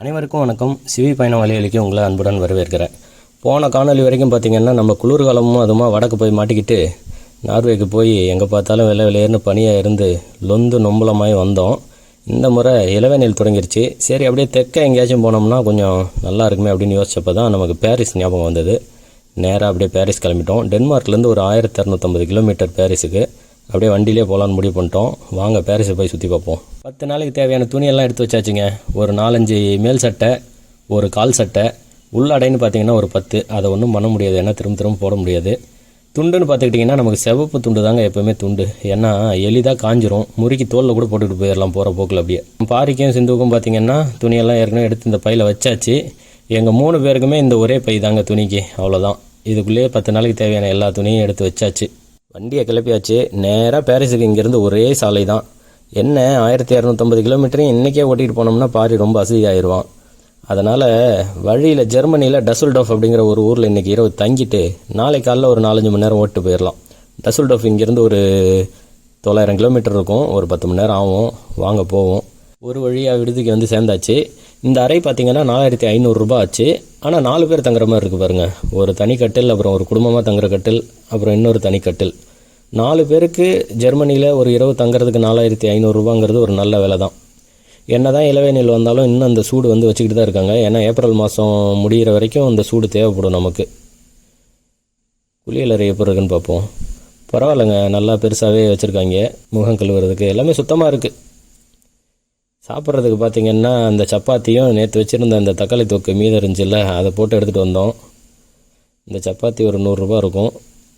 அனைவருக்கும் வணக்கம். சிவி பயணம் வழியளிக்கு உங்களை அன்புடன் வரவேற்கிறேன். போன காணொலி வரைக்கும் பார்த்தீங்கன்னா நம்ம குளிர்காலமும் அதுமாக வடக்கு போய் மாட்டிக்கிட்டு நார்வேக்கு போய் எங்கே பார்த்தாலும் வெள்ளை வெளியேறுனு பனியாக இருந்து லொந்து நொம்பலமாய் வந்தோம். இந்த முறை இளவேனில் தொடங்கிருச்சு. சரி அப்படியே தெற்க எங்கேயாச்சும் போனோம்னா கொஞ்சம் நல்லா இருக்குமே அப்படின்னு யோசிச்சப்போ தான் நமக்கு பாரிஸ் ஞாபகம் வந்தது. நேராக அப்படியே பாரிஸ் கிளம்பிட்டோம். டென்மார்க்லேருந்து ஒரு ஆயிரத்தி இரநூத்தம்பது கிலோமீட்டர் பாரிஸுக்கு. அப்படியே வண்டியிலே போகலான்னு முடிவு பண்ணிட்டோம். வாங்க பேரிஸை போய் சுற்றி பார்ப்போம். பத்து நாளைக்கு தேவையான துணியெல்லாம் எடுத்து வச்சாச்சுங்க. ஒரு நாலஞ்சு மேல் சட்டை ஒரு கால் சட்டை உள்ளடைன்னு பார்த்தீங்கன்னா ஒரு பத்து. அதை ஒன்றும் பண்ண முடியாது. ஏன்னா திரும்ப திரும்ப போட முடியாது. துண்டுன்னு பார்த்துக்கிட்டிங்கன்னா நமக்கு சிவப்பு துண்டு தாங்க எப்போவுமே துண்டு. ஏன்னா எளிதாக காஞ்சிரும். முறுக்கி தோலில் கூட போட்டுக்கிட்டு போயிடலாம் போகிற போக்கில் அப்படியே. பாரிக்கும் சிந்துவுக்கும் பார்த்தீங்கன்னா துணியெல்லாம் ஏற்கனவே எடுத்து இந்த பையில் வச்சாச்சு. எங்கள் மூணு பேருக்குமே இந்த ஒரே பை தாங்க துணிக்கு. அவ்வளோதான் இதுக்குள்ளேயே பத்து நாளைக்கு தேவையான எல்லா துணியும் எடுத்து வச்சாச்சு. வண்டியை கிளப்பியாச்சு. நேராக பாரிஸுக்கு இங்கேருந்து ஒரே சாலை தான். என்ன ஆயிரத்தி இரநூத்தம்பது கிலோமீட்டரையும் இன்றைக்கே ஓட்டிகிட்டு போனோம்னா பாரி ரொம்ப அசதியாயிருவான். அதனால் வழியில் ஜெர்மனியில் டசுல்டோஃப் அப்படிங்கிற ஒரு ஊரில் இன்றைக்கி இரவு தங்கிட்டு நாளை காலைல ஒரு நாலஞ்சு மணி நேரம் ஓட்டு போயிடலாம் டசுல்டோஃப் இங்கேருந்து ஒரு தொள்ளாயிரம் கிலோமீட்டர் இருக்கும். ஒரு பத்து மணி நேரம் ஆகும். வாங்க போவோம். ஒரு வழியாக விடுதிக்கு வந்து சேர்ந்தாச்சு. இந்த அறை பார்த்தீங்கன்னா நாலாயிரத்தி ஐநூறுரூபா ஆச்சு. ஆனால் நாலு பேர் தங்குற மாதிரி இருக்குது பாருங்கள் ஒரு தனி கட்டில் அப்புறம் ஒரு குடும்பமாக தங்குற கட்டில் அப்புறம் இன்னொரு தனி கட்டில். நாலு பேருக்கு ஜெர்மனியில் ஒரு இரவு தங்குறதுக்கு நாலாயிரத்தி ஐநூறுரூபாங்கிறது ஒரு நல்ல விலை தான். என்ன தான் இளவேனில் வந்தாலும் இன்னும் அந்த சூடு வந்து வச்சுக்கிட்டு தான் இருக்காங்க. ஏன்னா ஏப்ரல் மாதம் முடிகிற வரைக்கும் அந்த சூடு தேவைப்படும் நமக்கு. குளியலறை எப்படி இருக்குன்னு பார்ப்போம். பரவாயில்லைங்க. நல்லா பெருசாகவே வச்சுருக்காங்க. முகம் கழுவுறதுக்கு எல்லாமே சுத்தமாக இருக்குது சாப்பிட்றதுக்கு பார்த்தீங்கன்னா அந்த சப்பாத்தியும் நேற்று வச்சுருந்த அந்த தக்காளி தொக்கு மீதம் இருந்துச்சுல்ல அதை போட்டு எடுத்துகிட்டு வந்தோம். இந்த சப்பாத்தி ஒரு நூறுரூபா இருக்கும்.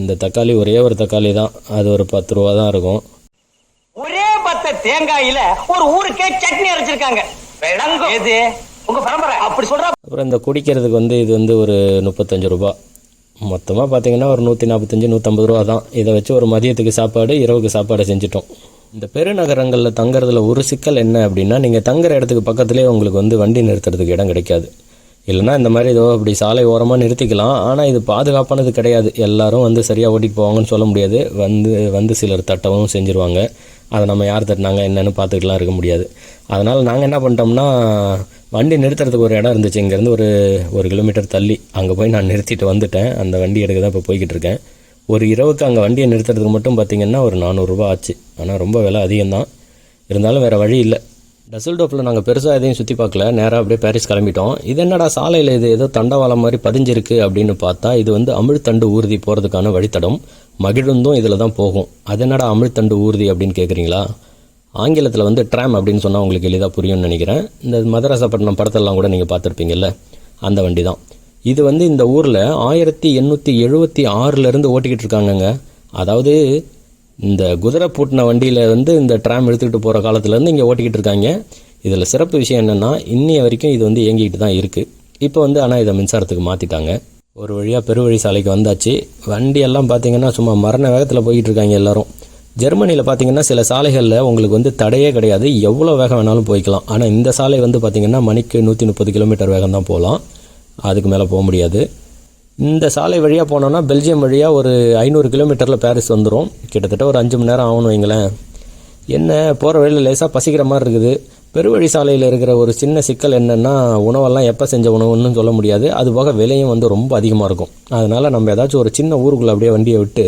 இந்த தக்காளி ஒரே ஒரு தக்காளி தான். அது ஒரு பத்து ரூபா தான் இருக்கும். ஒரே பத்த தேங்காயில ஒரு ஊருக்கே சட்னி அரைச்சிருக்காங்க. விளங்கும். எது உங்க பரம்பரை. அப்படி சொல்ற அப்புறம் இந்த குடிக்கிறதுக்கு வந்து இது வந்து ஒரு முப்பத்தஞ்சு ரூபா. மொத்தமாக பார்த்தீங்கன்னா ஒரு நூற்றி நாற்பத்தஞ்சு நூற்றம்பது ரூபா தான். இதை வச்சு ஒரு மதியத்துக்கு சாப்பாடு இரவுக்கு சாப்பாடு செஞ்சிட்டோம். இந்த பெருநகரங்களில் தங்குறதுல ஒரு சிக்கல் என்ன அப்படின்னா நீங்கள் தங்குற இடத்துக்கு பக்கத்துலேயே உங்களுக்கு வந்து வண்டி நிறுத்துறதுக்கு இடம் கிடைக்காது. இல்லைன்னா இந்த மாதிரி ஏதோ அப்படி சாலை ஓரமாக நிறுத்திக்கலாம். ஆனால் இது பாதுகாப்பானது கிடையாது. எல்லாரும் வந்து சரியாக ஓட்டிட்டு போவாங்கன்னு சொல்ல முடியாது. வந்து வந்து சிலர் தட்டவும் செஞ்சுருவாங்க. அதை நம்ம யார் தட்டினாங்க என்னென்னு பார்த்துக்கலாம் இருக்க முடியாது. அதனால் நாங்கள் என்ன பண்ணிட்டோம்னா வண்டி நிறுத்துறதுக்கு ஒரு இடம் இருந்துச்சு. இங்கேருந்து ஒரு ஒரு கிலோமீட்டர் தள்ளி அங்கே போய் நான் நிறுத்திட்டு வந்துட்டேன். அந்த வண்டி எடுக்க தான் இப்போ போய்கிட்டு இருக்கேன். ஒரு இரவுக்கு அங்கே வண்டியை நிறுத்துறதுக்கு மட்டும் பார்த்திங்கன்னா ஒரு நானூறுரூவா ஆச்சு. ஆனால் ரொம்ப விலை அதிகம்தான். இருந்தாலும் வேறு வழி இல்லை. டசல்டோப்பில் நாங்கள் பெருசாக எதையும் சுற்றி பார்க்கல. நேராக அப்படியே பாரிஸ் கிளம்பிட்டோம். இது என்னடா சாலையில் இது ஏதோ தண்டவாளம் மாதிரி பதிஞ்சிருக்கு அப்படின்னு பார்த்தா இது வந்து அமிழ்தண்டு ஊர்தி போகிறதுக்கான வழித்தடம். மகிழுந்தும் இதில் தான் போகும். அது என்னடா அமிழ்தண்டு ஊர்தி அப்படின்னு கேட்குறீங்களா ஆங்கிலத்தில் வந்து ட்ராம் அப்படின்னு சொன்னால் உங்களுக்கு எளிதாக புரியும்னு நினைக்கிறேன். இந்த மதராசப்பட்டினம் படத்தெல்லாம் கூட நீங்கள் பார்த்துருப்பீங்கல்ல. அந்த வண்டி தான் இது வந்து இந்த ஊரில் ஆயிரத்தி எண்ணூற்றி எழுபத்தி ஆறிலேருந்து ஓட்டிக்கிட்டு இருக்காங்கங்க. அதாவது இந்த குதிரை பூட்டின வண்டியில் வந்து இந்த ட்ராம் எடுத்துக்கிட்டு போகிற காலத்துலேருந்து இங்கே ஓட்டிக்கிட்டு இருக்காங்க. இதில் சிறப்பு விஷயம் என்னென்னா இன்னைய வரைக்கும் இது வந்து இயங்கிக்கிட்டு தான் இருக்குது இப்போ வந்து ஆனால் இதை மின்சாரத்துக்கு மாற்றிட்டாங்க ஒரு வழியாக பெருவழி சாலைக்கு வந்தாச்சு. வண்டியெல்லாம் பார்த்தீங்கன்னா சும்மா மரண வேகத்தில் போய்கிட்டு இருக்காங்க எல்லோரும். ஜெர்மனியில் பார்த்தீங்கன்னா சில சாலைகளில் உங்களுக்கு வந்து தடையே கிடையாது. எவ்வளோ வேகம் வேணாலும் போய்க்கலாம். ஆனால் இந்த சாலை வந்து பார்த்தீங்கன்னா மணிக்கு நூற்றி முப்பது கிலோமீட்டர் வேகம் தான் போகலாம் அதுக்கு மேலே போக முடியாது. இந்த சாலை வழியாக போனோன்னா பெல்ஜியம் வழியாக ஒரு ஐநூறு கிலோமீட்டரில் பாரிஸ் வந்துடும் கிட்டத்தட்ட ஒரு அஞ்சு மணி நேரம் ஆகணும் வைங்களேன். என்ன போகிற வழியில் லேசாக பசிக்கிற மாதிரி இருக்குது. பெருவழி சாலையில் இருக்கிற ஒரு சின்ன சிக்கல் என்னென்னா உணவெல்லாம் எப்போ செஞ்ச உணவுன்னு சொல்ல முடியாது. அது போக விலையும் வந்து ரொம்ப அதிகமாக இருக்கும். அதனால் நம்ம ஏதாச்சும் ஒரு சின்ன ஊருக்குள்ளே அப்படியே வண்டியை விட்டு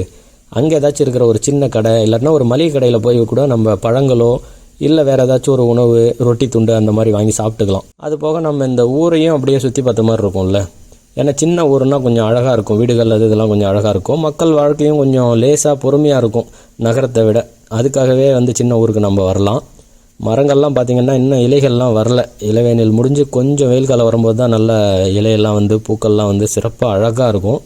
அங்கே ஏதாச்சும் இருக்கிற ஒரு சின்ன கடை இல்லாட்டினா ஒரு மளிகை கடையில் போய் கூட நம்ம பழங்களோ இல்லை வேறு ஏதாச்சும் ஒரு உணவு ரொட்டி துண்டு அந்த மாதிரி வாங்கி சாப்பிட்டுக்கலாம். அது போக நம்ம இந்த ஊரையும் அப்படியே சுற்றி பார்த்த மாதிரி இருக்கும்ல. ஏன்னா சின்ன ஊருனா கொஞ்சம் அழகாக இருக்கும். வீடுகள் அது இதெல்லாம் கொஞ்சம் அழகாக இருக்கும். மக்கள் வாழ்க்கையும் கொஞ்சம் லேசாக பொறுமையாக இருக்கும் நகரத்தை விட. அதுக்காகவே வந்து சின்ன ஊருக்கு நம்ம வரலாம். மரங்கள்லாம் பார்த்திங்கன்னா இன்னும் இலைகள்லாம் வரல. இளவேனில் முடிஞ்சு கொஞ்சம் வெயில் காலம் வரும்போது தான் நல்ல இலையெல்லாம் வந்து பூக்கள்லாம் வந்து சிறப்பாக அழகாக இருக்கும்.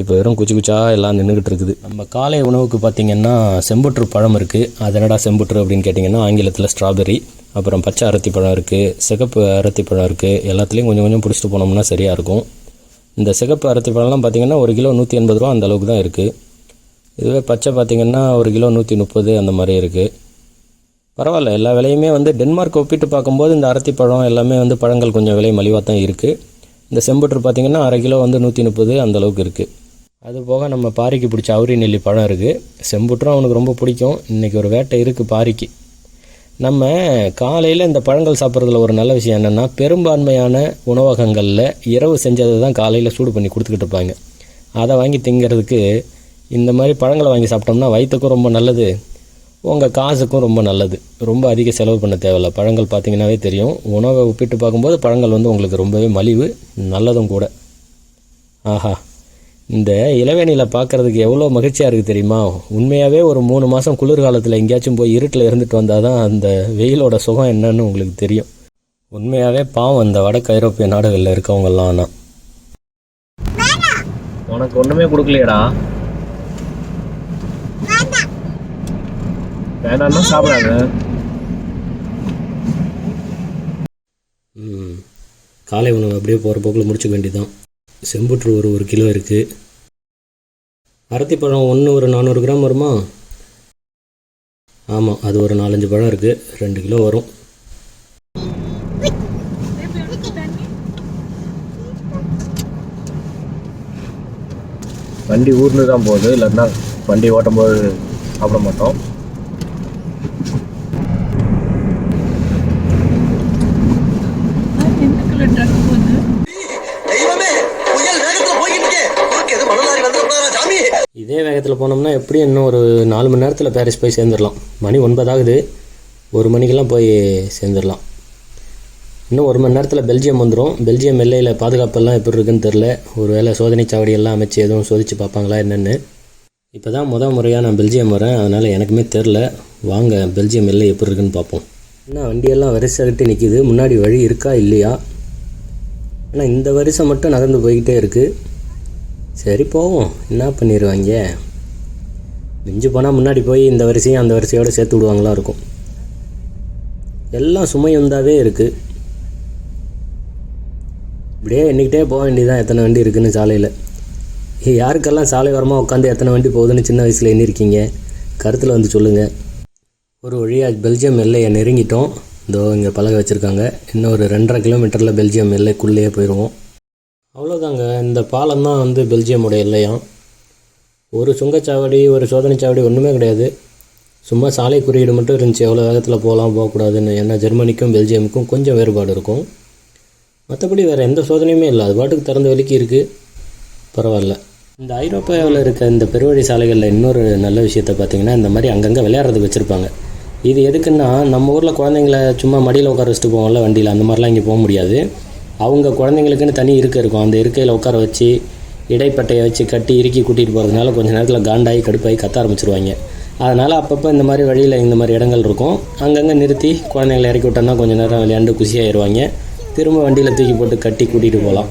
இப்போ வெறும் குச்சி குச்சா எல்லாம் நின்றுக்கிட்டு இருக்குது. நம்ம காலை உணவுக்கு பார்த்திங்கன்னா செம்புற்று பழம் இருக்குது அது என்னடா செம்புற்று அப்படின்னு கேட்டிங்கன்னா ஆங்கிலத்தில் ஸ்ட்ராபெரி அப்புறம் பச்சை அரத்தி பழம் இருக்குது சிகப்பு அரத்தி பழம் இருக்குது எல்லாத்துலேயும் கொஞ்சம் கொஞ்சம் பிடிச்சிட்டு போனோம்னா சரியாக இருக்கும். இந்த சிகப்பு அரத்தி பழம்லாம் பார்த்திங்கன்னா ஒரு கிலோ நூற்றி எண்பது ரூபா அந்த அளவுக்கு தான் இருக்குது இதுவே பச்சை பார்த்திங்கன்னா ஒரு கிலோ நூற்றி முப்பது அந்த மாதிரி இருக்குது பரவாயில்ல எல்லா விலையுமே வந்து டென்மார்க் ஒப்பிட்டு பார்க்கும்போது இந்த அரத்திப்பழம் எல்லாமே வந்து பழங்கள் கொஞ்சம் விலை மலிவாக தான் இருக்குது இந்த செம்புற்று பார்த்திங்கன்னா அரை கிலோ வந்து நூற்றி முப்பது அந்தளவுக்கு இருக்குது அது போக நம்ம பாரிக்கு பிடிச்ச அவுரி நெல்லி பழம் இருக்குது செம்புற்றும் அவனுக்கு ரொம்ப பிடிக்கும். இன்றைக்கி ஒரு வேட்டை இருக்குது பாரிக்கு நம்ம காலையில் இந்த பழங்கள் சாப்பிட்றதுல ஒரு நல்ல விஷயம் என்னென்னா பெரும்பான்மையான உணவகங்களில் இரவு செஞ்சதை தான் காலையில் சூடு பண்ணி கொடுத்துக்கிட்டு இருப்பாங்க. அதை வாங்கி திங்கிறதுக்கு இந்த மாதிரி பழங்களை வாங்கி சாப்பிட்டோம்னா வயிற்றுக்கும் ரொம்ப நல்லது உங்கள் காசுக்கும் ரொம்ப நல்லது. ரொம்ப அதிக செலவு பண்ண தேவையில்ல. பழங்கள் பார்த்தீங்கன்னாவே தெரியும். உணவை ஒப்பிட்டு பார்க்கும்போது பழங்கள் வந்து உங்களுக்கு ரொம்பவே மலிவு நல்லதும் கூட. ஆஹா. இந்த இளவேணியில் பார்க்குறதுக்கு எவ்வளோ மகிழ்ச்சியாக இருக்குது தெரியுமா? உண்மையாகவே ஒரு மூணு மாதம் குளிர்காலத்தில் எங்கேயாச்சும் போய் இருட்டில் இருந்துட்டு வந்தால் தான் அந்த வெயிலோட சுகம் என்னன்னு உங்களுக்கு தெரியும். உண்மையாகவே பாவம் அந்த வடக்கு ஐரோப்பிய நாடுகளில் இருக்கவங்கெல்லாம் ஆனால் உனக்கு ஒன்றுமே கொடுக்கலையடா. வேணாம்னா சாப்பிடாத. காலை உணவு அப்படியே போகிற போக்கில் முடிச்சுக்க வேண்டியதான் செம்புற்று ஒரு ஒரு கிலோ இருக்குது அரத்திப்பழம் ஒன்று ஒரு நானூறு கிராம் வருமா? ஆமாம் அது ஒரு நாலஞ்சு பழம் இருக்குது ரெண்டு கிலோ வரும். வண்டி ஊர்ந்து தான் போகுது. இல்லைன்னா வண்டி ஓட்டும் போது சாப்பிட மாட்டோம். போனோம்னா எப்படியும் இன்னும் ஒரு நாலு மணி நேரத்தில் பேரிஸ் போய் சேர்ந்துடலாம் மணி ஒன்பதாகுது ஒரு மணிக்கெல்லாம் போய் சேர்ந்துடலாம் இன்னும் ஒரு மணி நேரத்தில் பெல்ஜியம் வந்துடும் பெல்ஜியம் எல்லையில் பாதுகாப்பெல்லாம் எப்படி இருக்குன்னு தெரில ஒரு வேளை சோதனை சாவடி எல்லாம் அமைச்சு எதுவும் சோதிச்சு பார்ப்பாங்களா என்னென்னு. இப்போ தான் முத முறையாக நான் பெல்ஜியம் வரேன். அதனால் எனக்குமே தெரில வாங்க பெல்ஜியம் எல்லை எப்படி இருக்குன்னு பார்ப்போம். என்ன வண்டியெல்லாம் வரிசைகிட்டு நிற்கிது முன்னாடி வழி இருக்கா இல்லையா? ஆனால் இந்த வரிசை மட்டும் நகர்ந்து போய்கிட்டே இருக்குது சரி போவோம். என்ன பண்ணிடுவாங்க மிஞ்சி போனால் முன்னாடி போய் இந்த வரிசையும் அந்த வரிசையோடு சேர்த்து விடுவாங்களா இருக்கும். எல்லாம் சுமை வந்தாவே இருக்குது இப்படியே எண்ணிக்கிட்டே போக வேண்டியதான் எத்தனை வண்டி இருக்குன்னு சாலையில். யாருக்கெல்லாம் சாலை வரமாக உட்காந்து எத்தனை வண்டி போகுதுன்னு சின்ன வயசில் எண்ணிருக்கீங்க? கருத்தில் வந்து சொல்லுங்கள் ஒரு வழியாக பெல்ஜியம் எல்லையை நெருங்கிட்டோம். இதோ இங்கே பழக வச்சுருக்காங்க. இன்னும் ஒரு ரெண்டரை கிலோமீட்டரில் பெல்ஜியம் எல்லைக்குள்ளேயே போயிடுவோம் அவ்வளோதாங்க இந்த பாலம் தான் வந்து பெல்ஜியமோட எல்லையாம். ஒரு சுங்கச்சாவடி ஒரு சோதனைச்சாவடி ஒன்றுமே கிடையாது. சும்மா சாலை குறியீடு மட்டும் இருந்துச்சு. எவ்வளோ வேகத்தில் போகலாம் போகக்கூடாதுன்னு. ஏன்னா ஜெர்மனிக்கும் பெல்ஜியமுக்கும் கொஞ்சம் வேறுபாடு இருக்கும். மற்றபடி வேறு எந்த சோதனையுமே இல்லை. அது பாட்டுக்கு திறந்த வெளிக்கு இருக்குது பரவாயில்ல. இந்த ஐரோப்பாவில் இருக்க இந்த பெருவழி சாலைகளில் இன்னொரு நல்ல விஷயத்த பார்த்தீங்கன்னா இந்த மாதிரி அங்கங்கே விளையாடுறதுக்கு வச்சுருப்பாங்க. இது எதுக்குன்னா நம்ம ஊரில் குழந்தைங்கள சும்மா மடியில் உட்கார வச்சுட்டு போவோம்ல வண்டியில். அந்த மாதிரிலாம் இங்கே போக முடியாது. அவங்க குழந்தைங்களுக்குன்னு தனி இருக்கை இருக்கும். அந்த இருக்கையில் உட்கார வச்சு இடைப்பட்டையை வச்சு கட்டி இறுக்கி கூட்டிகிட்டு போகிறதுனால கொஞ்ச நேரத்தில் காண்டாகி கடுப்பாகி கத்த ஆரம்பிச்சிருவாங்க. அதனால் அப்பப்போ இந்த மாதிரி வழியில் இந்த மாதிரி இடங்கள் இருக்கும். அங்கங்கே நிறுத்தி குழந்தைங்களை இறக்கி விட்டோம்னா கொஞ்ச நேரம் விளையாண்டு குஷியாயிருவாங்க. திரும்ப வண்டியில் தூக்கி போட்டு கட்டி கூட்டிகிட்டு போகலாம்.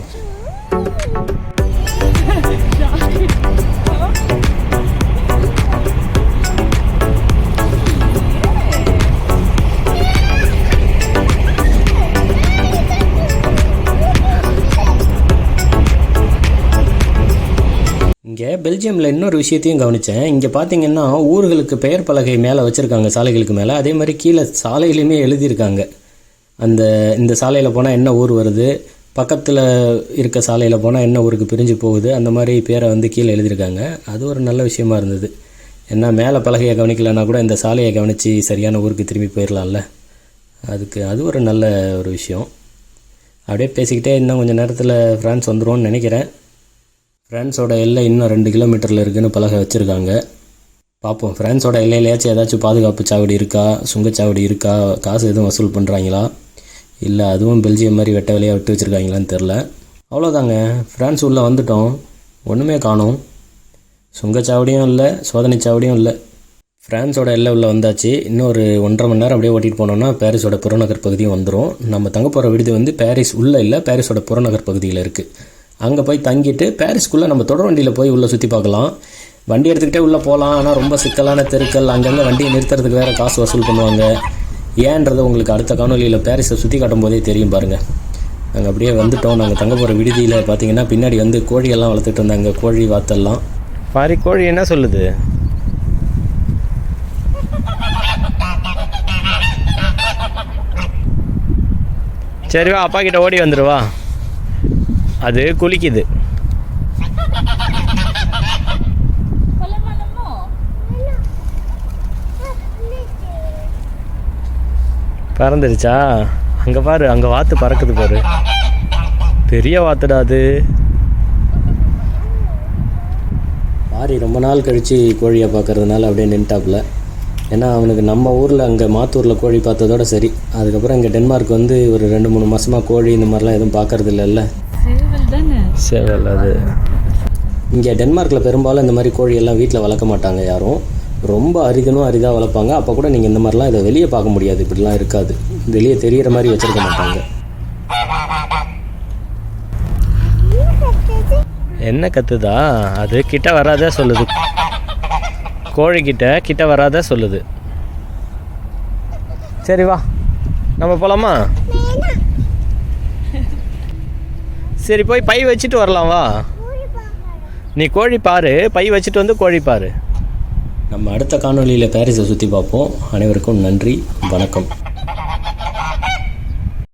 இங்கே பெல்ஜியமில் இன்னொரு விஷயத்தையும் கவனித்தேன் இங்கே பார்த்தீங்கன்னா ஊர்களுக்கு பெயர் பலகை மேலே வச்சுருக்காங்க சாலைகளுக்கு மேலே. அதே மாதிரி கீழே சாலையிலையுமே எழுதியிருக்காங்க. அந்த இந்த சாலையில் போனால் என்ன ஊர் வருது பக்கத்தில் இருக்க சாலையில் போனால் என்ன ஊருக்கு பிரிஞ்சு போகுது அந்த மாதிரி பேரை வந்து கீழே எழுதியிருக்காங்க. அது ஒரு நல்ல விஷயமா இருந்தது. ஏன்னா மேலே பலகையை கவனிக்கலைன்னா கூட இந்த சாலையை கவனித்து சரியான ஊருக்கு திரும்பி போயிடலாம்ல அதுக்கு அது ஒரு நல்ல ஒரு விஷயம். அப்படியே பேசிக்கிட்டே இன்னும் கொஞ்சம் நேரத்தில் ஃப்ரான்ஸ் வந்துடுவோன்னு நினைக்கிறேன். ஃப்ரான்ஸோட எல்லை இன்னும் ரெண்டு கிலோமீட்டரில் இருக்குதுன்னு பலகை வச்சுருக்காங்க. பார்ப்போம் ஃப்ரான்ஸோட எல்லையிலேயாச்சும் ஏதாச்சும் பாதுகாப்பு சாவடி இருக்கா? சுங்கச்சாவடி இருக்கா? காசு எதுவும் வசூல் பண்ணுறாங்களா இல்லை அதுவும் பெல்ஜியம் மாதிரி வெட்ட வேலையாக விட்டு வச்சுருக்காங்களான்னு தெரில அவ்வளோதாங்க ஃப்ரான்ஸ் உள்ளே வந்துட்டோம். ஒன்றுமே காணோம். சுங்கச்சாவடியும் இல்லை சோதனை சாவடியும் இல்லை. ஃப்ரான்ஸோட எல்லை உள்ளே வந்தாச்சு. இன்னும் ஒரு ஒன்றரை மணி நேரம் அப்படியே ஓட்டிகிட்டு போனோம்னா பாரிஸோட புறநகர் பகுதியும் வந்துடும் நம்ம தங்க போகிற விடுதி வந்து பாரிஸ் உள்ளே இல்லை பாரிஸோட புறநகர் பகுதியில் இருக்குது அங்கே போய் தங்கிட்டு பாரிஸ்க்குள்ளே நம்ம தொடர் வண்டியில் போய் உள்ளே சுற்றி பார்க்கலாம். வண்டி எடுத்துக்கிட்டே உள்ளே போகலாம் ஆனால் ரொம்ப சிக்கலான தெருக்கள். அங்கங்கே வண்டியை நிறுத்துறதுக்கு வேறு காசு வசூல் பண்ணுவாங்க. ஏன்றது உங்களுக்கு அடுத்த காணொலியில் பாரிஸை சுற்றி காட்டும் போதே தெரியும் பாருங்கள் நாங்கள் அப்படியே வந்துட்டோம். நாங்கள் தங்க போகிற விடுதியில் பார்த்தீங்கன்னா பின்னாடி வந்து கோழியெல்லாம் வளர்த்துட்டு இருந்தாங்க. கோழி வாத்தெல்லாம். பாரி கோழி என்ன சொல்லுது? சரி வா அப்பா கிட்ட ஓடி வந்துடுவா அது குளிக்குது. பறந்துருச்சா? அங்கே பாரு அங்கே வாத்து பறக்குது பாரு. பெரிய வாத்துடா அது. மாறி ரொம்ப நாள் கழித்து கோழியை பார்க்கறதுனால அப்படியே நின்ட்டாப்புல. ஏன்னா அவனுக்கு நம்ம ஊரில் அங்கே மாத்தூரில் கோழி பார்த்ததோட சரி. அதுக்கப்புறம் இங்கே டென்மார்க் வந்து ஒரு ரெண்டு மூணு மாதமாக கோழி இந்த மாதிரிலாம் எதுவும் பார்க்கறது இல்லைல்ல சேவல் தானே அது. இங்கே டென்மார்க்கில் பெரும்பாலும் இந்த மாதிரி கோழி எல்லாம் வீட்டில் வளர்க்க மாட்டாங்க யாரும். ரொம்ப அரிதனும் அரிதாக வளர்ப்பாங்க. அப்போ கூட நீங்கள் இந்த மாதிரிலாம் இதை வெளியே பார்க்க முடியாது. இப்படிலாம் இருக்காது. வெளியே தெரிகிற மாதிரி வச்சுருக்க மாட்டாங்க. என்ன கத்துதா? அது கிட்ட வராத சொல்லுது. கோழி கிட்ட கிட்ட வராத சொல்லுது. சரி வா. நம்ம போலாமா? சரி போய் பை வச்சுட்டு வரலாம் வா. நீ கோழி பாரு பை வச்சுட்டு வந்து கோழி பாரு. நம்ம அடுத்த காணொளியில் பாரிஸை சுற்றி பார்ப்போம். அனைவருக்கும் நன்றி வணக்கம்.